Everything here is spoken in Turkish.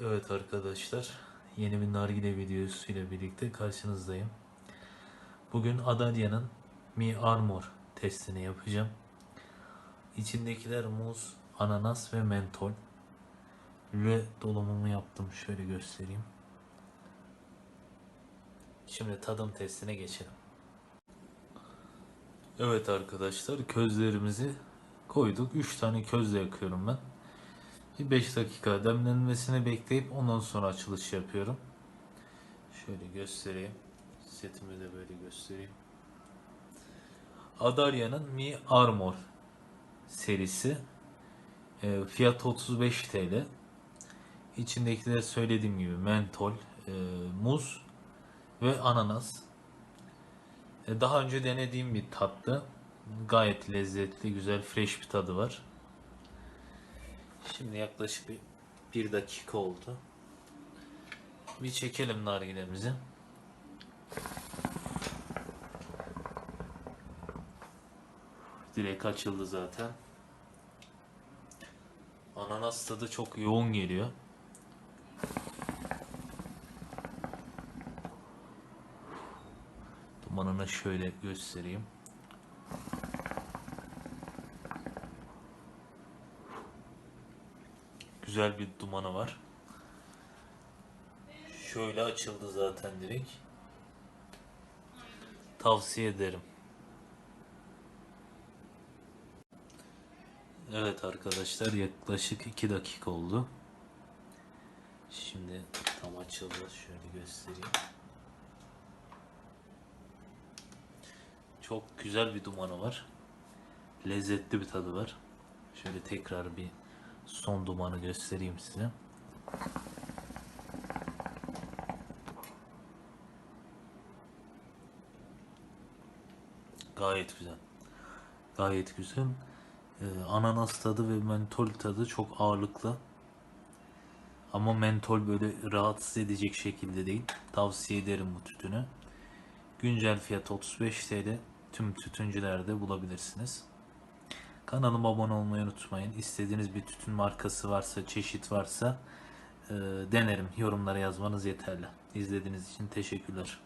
Evet arkadaşlar, yeni bir nargile videosu ile birlikte karşınızdayım. Bugün Adalia'nın Mi Armor testini yapacağım. İçindekiler muz, ananas ve mentol. Ve dolumumu yaptım. Şöyle göstereyim. Şimdi tadım testine geçelim. Evet arkadaşlar, közlerimizi koyduk. 3 tane közle yakıyorum ben. Bir 5 dakika demlenmesini bekleyip ondan sonra açılış yapıyorum. Şöyle göstereyim. Setimi de böyle göstereyim. Adaria'nın Mi Armor serisi. E, fiyat 35 TL. İçindekiler söylediğim gibi mentol, e, muz ve ananas. E, daha önce denediğim bir tatlı. Gayet lezzetli, güzel, fresh bir tadı var. Şimdi yaklaşık bir, bir dakika oldu. Bir çekelim nargilemizi. Direkt açıldı zaten. Ananas tadı çok yoğun geliyor. Dumanını şöyle göstereyim. Güzel bir dumanı var. Şöyle açıldı zaten direkt. Tavsiye ederim. Evet arkadaşlar yaklaşık 2 dakika oldu. Şimdi tam açıldı. Şöyle göstereyim. Çok güzel bir dumanı var. Lezzetli bir tadı var. Şöyle tekrar bir son dumanı göstereyim size. Gayet güzel. Gayet güzel. Ee, ananas tadı ve mentol tadı çok ağırlıklı. Ama mentol böyle rahatsız edecek şekilde değil. Tavsiye ederim bu tütünü. Güncel fiyat 35 TL. Tüm tütüncülerde bulabilirsiniz. Kanalıma abone olmayı unutmayın. İstediğiniz bir tütün markası varsa, çeşit varsa e, denerim. Yorumlara yazmanız yeterli. İzlediğiniz için teşekkürler.